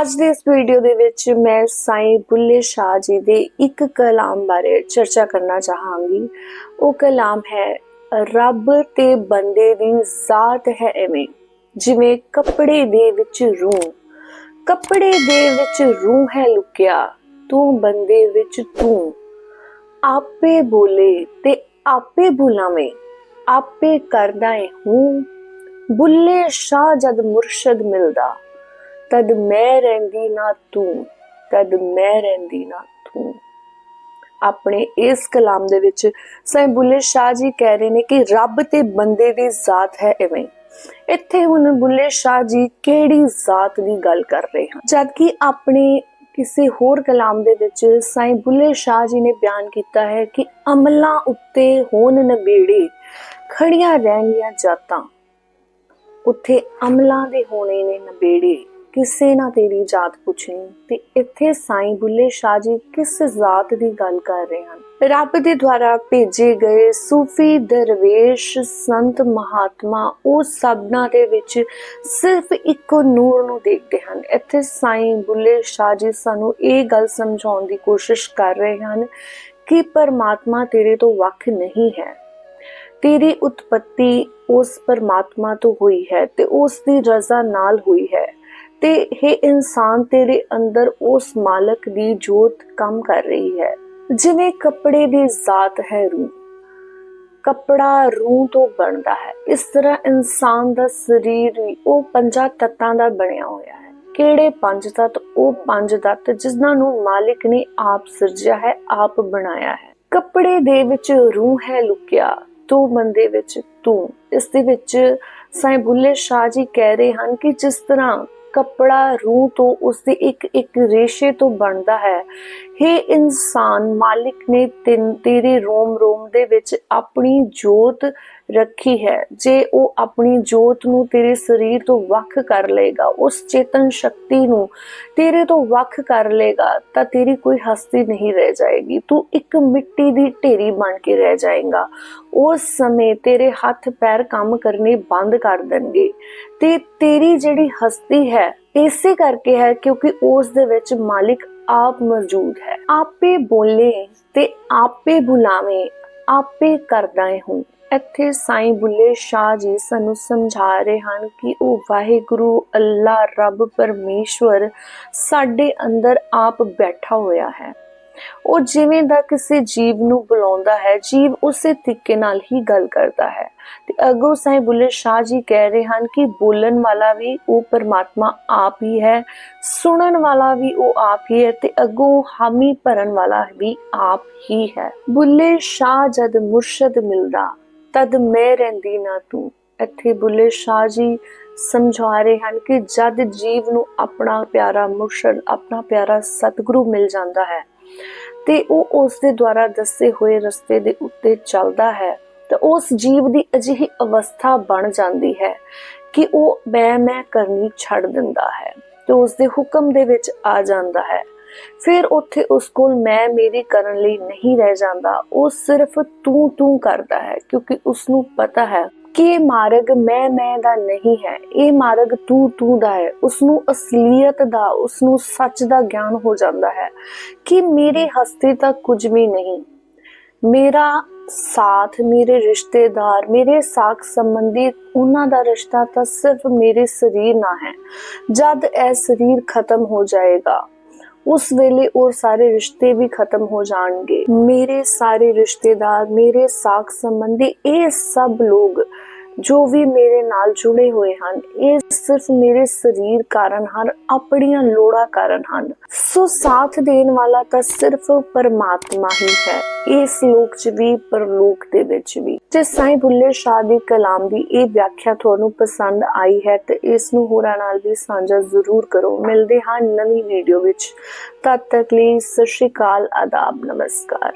ਅੱਜ ਦੇ ਇਸ ਵੀਡੀਓ ਦੇ ਵਿੱਚ ਮੈਂ ਸਾਈਂ ਬੁੱਲੇ ਸ਼ਾਹ ਜੀ ਦੇ ਇੱਕ ਕਲਾਮ ਬਾਰੇ ਚਰਚਾ ਕਰਨਾ ਚਾਹਾਂਗੀ। ਉਹ ਕਲਾਮ ਹੈ, ਰੱਬ ਤੇ ਬੰਦੇ ਦੀ ਜ਼ਾਤ ਹੈ ਐਵੇਂ, ਜਿਵੇਂ ਕੱਪੜੇ ਦੇ ਵਿੱਚ ਰੂਹ। ਕੱਪੜੇ ਦੇ ਵਿੱਚ ਰੂਹ ਹੈ ਲੁਕਿਆ, ਤੂੰ ਬੰਦੇ ਵਿੱਚ ਤੂੰ। ਆਪੇ ਬੋਲੇ ਤੇ ਆਪੇ ਬੁਲਾਵੇਂ, ਆਪੇ ਕਰਦਾ ਏ ਹੂੰ। ਬੁੱਲੇ ਸ਼ਾਹ ਜਦ ਮੁਰਸ਼ਦ ਮਿਲਦਾ ਤਦ ਮੈਂ ਰਹਿੰਦੀ ਨਾ ਤੂੰ, ਤਦ ਮੈਂ ਰਹਿੰਦੀ ਨਾ ਤੂੰ। ਆਪਣੇ ਇਸ ਕਲਾਮ ਦੇ ਵਿੱਚ ਸਾਈਂ ਬੁੱਲੇ ਸ਼ਾਹ ਜੀ ਕਹਿ ਰਹੇ ਨੇ ਕਿ ਰੱਬ ਤੇ ਬੰਦੇ ਦੀ ਜ਼ਾਤ ਹੈ ਐਵੇਂ ਇੱਥੇ ਹੁਣ ਬੁੱਲੇ ਸ਼ਾਹ ਜੀ ਕਿਹੜੀ ਜ਼ਾਤ ਦੀ ਗੱਲ ਕਰ ਰਹੇ ਹਨ? ਜਦਕਿ ਆਪਣੇ ਕਿਸੇ ਹੋਰ ਕਲਾਮ ਦੇ ਵਿੱਚ ਸਾਈਂ ਬੁੱਲੇ ਸ਼ਾਹ ਜੀ ਨੇ ਬਿਆਨ ਕੀਤਾ ਹੈ ਕਿ ਅਮਲਾਂ ਉੱਤੇ ਹੋਣ ਨਬੇੜੇ ਖੜੀਆਂ ਰਹਿਣਗੀਆਂ ਜਾਤਾਂ, ਉੱਥੇ ਅਮਲਾਂ ਦੇ ਹੋਣੇ ਨੇ ਨਬੇੜੇ ਕਿਸੇ ਨਾ ਤੇਰੀ ਜਾਤ ਪੁੱਛਣੀ। ਤੇ ਇੱਥੇ ਸਾਈਂ ਬੁੱਲੇ ਸ਼ਾਹ ਜੀ ਕਿਸ ਜ਼ਾਤ ਦੀ ਗੱਲ ਕਰ ਰਹੇ ਹਨ? ਰੱਬ ਦੇ ਦੁਆਰਾ ਭੇਜੇ ਗਏ ਸੂਫੀ ਦਰਵੇਸ਼ ਸੰਤ ਮਹਾਤਮਾ, ਉਹ ਸਭਨਾ ਦੇ ਵਿੱਚ ਸਿਰਫ ਇੱਕੋ ਨੂਰ ਨੂੰ ਦੇਖਦੇ ਹਨ। ਇੱਥੇ ਸਾਈਂ ਬੁੱਲੇ ਸ਼ਾਹ ਜੀ ਸਾਨੂੰ ਇਹ ਗੱਲ ਸਮਝਾਉਣ ਦੀ ਕੋਸ਼ਿਸ਼ ਕਰ ਰਹੇ ਹਨ ਕਿ ਪਰਮਾਤਮਾ ਤੇਰੇ ਤੋਂ ਵੱਖ ਨਹੀਂ ਹੈ। ਤੇਰੀ ਉਤਪਤੀ ਉਸ ਪਰਮਾਤਮਾ ਤੋਂ ਹੋਈ ਹੈ ਤੇ ਉਸ ਦੀ ਰਜ਼ਾ ਨਾਲ ਹੋਈ ਹੈ। ਤੇ ਇਹ ਇਨਸਾਨ, ਤੇਰੇ ਅੰਦਰ ਉਸ ਮਾਲਕ ਦੀ ਜੋਤ ਕੰਮ ਕਰ ਰਹੀ ਹੈ, ਜਿਵੇਂ ਕੱਪੜੇ ਦੀ ਜ਼ਾਤ ਹੈ ਰੂਹ। ਕੱਪੜਾ ਰੂਹ ਤੋਂ ਬਣਦਾ ਹੈ। ਇਸ ਤਰ੍ਹਾਂ ਇਨਸਾਨ ਦਾ ਸਰੀਰ ਵੀ ਉਹ ਪੰਜਾਂ ਤੱਤਾਂ ਦਾ ਬਣਿਆ ਹੋਇਆ ਹੈ। ਕਿਹੜੇ ਪੰਜ ਤੱਤ? ਉਹ ਪੰਜ ਤੱਤ ਜਿਨ੍ਹਾਂ ਨੂੰ ਮਾਲਿਕ ਨੇ ਆਪ ਸਿਰਜਿਆ ਹੈ, ਆਪ ਬਣਾਇਆ ਹੈ। ਕੱਪੜੇ ਦੇ ਵਿੱਚ ਰੂਹ ਹੈ ਲੁਕਿਆ ਤੂੰ ਬੰਦੇ ਵਿੱਚ ਤੂੰ। ਇਸ ਦੇ ਵਿੱਚ ਸਾਈਂ ਬੁੱਲੇ ਸ਼ਾਹ ਜੀ ਕਹਿ ਰਹੇ ਹਨ ਕਿ ਜਿਸ ਤਰ੍ਹਾਂ ਕੱਪੜਾ ਰੂਹ ਤੋਂ ਉਸ ਦੇ ਇੱਕ ਇੱਕ ਰੇਸ਼ੇ ਤੋਂ ਬਣਦਾ ਹੈ। हे ਇਨਸਾਨ, ਮਾਲਿਕ ਨੇ ਤੇਰੇ ਰੋਮ ਰੋਮ ਦੇ ਵਿੱਚ ਆਪਣੀ ਜੋਤ ਰੱਖੀ ਹੈ। ਜੇ ਉਹ ਆਪਣੀ ਜੋਤ ਨੂੰ ਤੇਰੇ ਸਰੀਰ ਤੋਂ ਵੱਖ ਕਰ ਲੇਗਾ ਉਸ ਚੇਤਨ ਸ਼ਕਤੀ ਨੂੰ ਤੇਰੇ ਤੋਂ ਵੱਖ ਕਰ ਲੇਗਾ ਤਾਂ ਤੇਰੀ ਕੋਈ ਹਸਤੀ ਨਹੀਂ ਰਹਿ ਜਾਏਗੀ। ਤੂੰ ਇੱਕ ਮਿੱਟੀ ਦੀ ਢੇਰੀ ਬਣ ਕੇ ਰਹਿ ਜਾਏਗਾ। ਉਸ ਸਮੇਂ ਤੇਰੇ ਹੱਥ ਪੈਰ ਕੰਮ ਕਰਨੇ ਬੰਦ ਕਰ ਦੇਣਗੇ। ਤੇ ਤੇਰੀ ਜਿਹੜੀ ਹਸਤੀ ਹੈ, ਇਸੇ ਕਰਕੇ ਹੈ ਕਿਉਂਕਿ ਉਸ ਦੇ ਵਿੱਚ ਮਾਲਿਕ ਆਪ ਮੌਜੂਦ ਹੈ। ਆਪੇ ਬੋਲੇ ਤੇ ਆਪੇ ਬੁਲਾਵੇ, ਆਪੇ ਕਰਦਾ ਹੂੰ ਇੱਥੇ ਸਾਈਂ ਬੁੱਲੇ ਸ਼ਾਹ ਜੀ ਸਾਨੂੰ ਸਮਝਾ ਰਹੇ ਹਨ ਕਿ ਉਹ ਵਾਹਿਗੁਰੂ, ਅੱਲਾ ਰੱਬ ਪਰਮੇਸ਼ਵਰ ਸਾਡੇ ਅੰਦਰ ਆਪ ਬੈਠਾ ਹੋਇਆ ਹੈ। ਉਹ ਜਿਵੇਂ ਦਾ ਕਿਸੇ ਜੀਵ ਨੂੰ ਬੁਲਾਉਂਦਾ ਹੈ, ਜੀਵ ਉਸੇ ਤਰੀਕੇ ਨਾਲ ਹੀ ਗੱਲ ਕਰਦਾ ਹੈ। ਤੇ ਅਗੋ ਸਾਈਂ ਬੁੱਲੇ ਸ਼ਾਹ ਜੀ ਕਹਿ ਰਹੇ ਹਨ ਕਿ ਬੋਲਣ ਵਾਲਾ ਵੀ ਉਹ ਪਰਮਾਤਮਾ ਆਪ ਹੀ ਹੈ, ਸੁਣਨ ਵਾਲਾ ਵੀ ਉਹ ਆਪ ਹੀ ਹੈ ਤੇ ਅਗੋ ਹਾਮੀ ਭਰਨ ਵਾਲਾ ਵੀ ਆਪ ਹੀ ਹੈ। ਬੁੱਲੇ ਸ਼ਾਹ ਜਦ ਮੁਰਸ਼ਦ ਮਿਲਦਾ ਤਦ ਮੈਂ ਰਹਿੰਦੀ ਨਾ ਤੂੰ। ਇੱਥੇ ਬੁੱਲੇ ਸ਼ਾਹ ਜੀ ਸਮਝਾ ਰਹੇ ਹਨ ਕਿ ਜਦ ਜੀਵ ਨੂੰ ਆਪਣਾ ਪਿਆਰਾ ਮੁਰਸ਼ਦ, ਆਪਣਾ ਪਿਆਰਾ ਸਤਿਗੁਰੂ ਮਿਲ ਜਾਂਦਾ ਹੈ ਤੇ ਉਹ ਉਸ ਦੇ ਦੁਆਰਾ ਦੱਸੇ ਹੋਏ ਰਸਤੇ ਦੇ ਉੱਤੇ ਚੱਲਦਾ ਹੈ, ਤਾਂ ਉਸ ਜੀਵ ਦੀ ਅਜਿਹੀ ਅਵਸਥਾ ਬਣ ਜਾਂਦੀ ਹੈ ਕਿ ਉਹ ਮੈਂ ਮੈਂ ਕਰਨੀ ਛੱਡ ਦਿੰਦਾ ਹੈ ਤੇ ਉਸ ਦੇ ਹੁਕਮ ਦੇ ਵਿੱਚ ਆ ਜਾਂਦਾ ਹੈ। ਫਿਰ ਉੱਥੇ ਉਸ ਕੋਲ ਮੈਂ ਮੇਰੀ ਕਰਨ ਲਈ ਨਹੀਂ ਰਹਿ ਜਾਂਦਾ। ਉਹ ਸਿਰਫ ਤੂੰ ਤੂੰ ਕਰਦਾ ਹੈ, ਕਿਉਂਕਿ ਉਸ ਨੂੰ ਪਤਾ ਹੈ ਕਿ ਇਹ ਮਾਰਗ ਮੈਂ ਮੈਂ ਦਾ ਨਹੀਂ ਹੈ। ਇਹ ਮਾਰਗ ਤੂੰ ਤੂੰ ਦਾ ਹੈ। ਉਸ ਨੂੰ ਅਸਲੀਅਤ ਦਾ ਉਸ ਨੂੰ ਸੱਚ ਦਾ ਗਿਆਨ ਹੋ ਜਾਂਦਾ ਹੈ ਕਿ ਮੇਰੇ ਹਸਤੇ ਤਾਂ ਕੁਝ ਵੀ ਨਹੀਂ। ਮੇਰਾ ਸਾਥ, ਮੇਰੇ ਰਿਸ਼ਤੇਦਾਰ, ਮੇਰੇ ਸਾਖ ਸੰਬੰਧੀ ਉਹਨਾਂ ਦਾ ਰਿਸ਼ਤਾ ਤਾਂ ਸਿਰਫ ਮੇਰੇ ਸਰੀਰ ਨਾਲ ਹੈ। ਜਦ ਇਹ ਸਰੀਰ ਖਤਮ ਹੋ ਜਾਏਗਾ ਉਸ ਵੇਲੇ ਉਹ ਸਾਰੇ ਰਿਸ਼ਤੇ ਵੀ ਖਤਮ ਹੋ ਜਾਣਗੇ। ਮੇਰੇ ਸਾਰੇ ਰਿਸ਼ਤੇਦਾਰ, ਮੇਰੇ ਸਾਖ ਸੰਬੰਧੀ ਇਹ ਸਭ ਲੋਕ ਜੋ ਵੀ ਮੇਰੇ ਨਾਲ ਜੁੜੇ ਹੋਏ ਹਨ, ਇਹ ਸਿਰਫ ਮੇਰੇ ਸਰੀਰ ਕਾਰਨ ਹਨ, ਆਪਣੀਆਂ ਲੋੜਾਂ ਕਾਰਨ ਹਨ। ਸੋ ਸਾਥ ਦੇਣ ਵਾਲਾ ਤਾਂ ਸਿਰਫ ਪਰਮਾਤਮਾ ਹੀ ਹੈ, ਇਸ ਲੋਕ 'ਚ ਵੀ, ਪਰਲੋਕ ਦੇ ਵਿੱਚ ਵੀ। ਜੇ ਸਾਈਂ ਬੁੱਲੇ ਸ਼ਾਹ ਦੀ ਕਲਾਮ ਦੀ ਇਹ ਵਿਆਖਿਆ ਤੁਹਾਨੂੰ ਪਸੰਦ ਆਈ ਹੈ ਤੇ ਇਸ ਨੂੰ ਹੋਰਾਂ ਨਾਲ ਵੀ ਸਾਂਝਾ ਜ਼ਰੂਰ ਕਰੋ। ਮਿਲਦੇ ਹਾਂ ਨਵੀਂ ਵੀਡੀਓ ਵਿੱਚ। ਤਦ ਤੱਕ ਲਈ ਸਤਿ ਸ਼੍ਰੀ ਅਕਾਲ, ਆਦਾਬ, ਨਮਸਕਾਰ।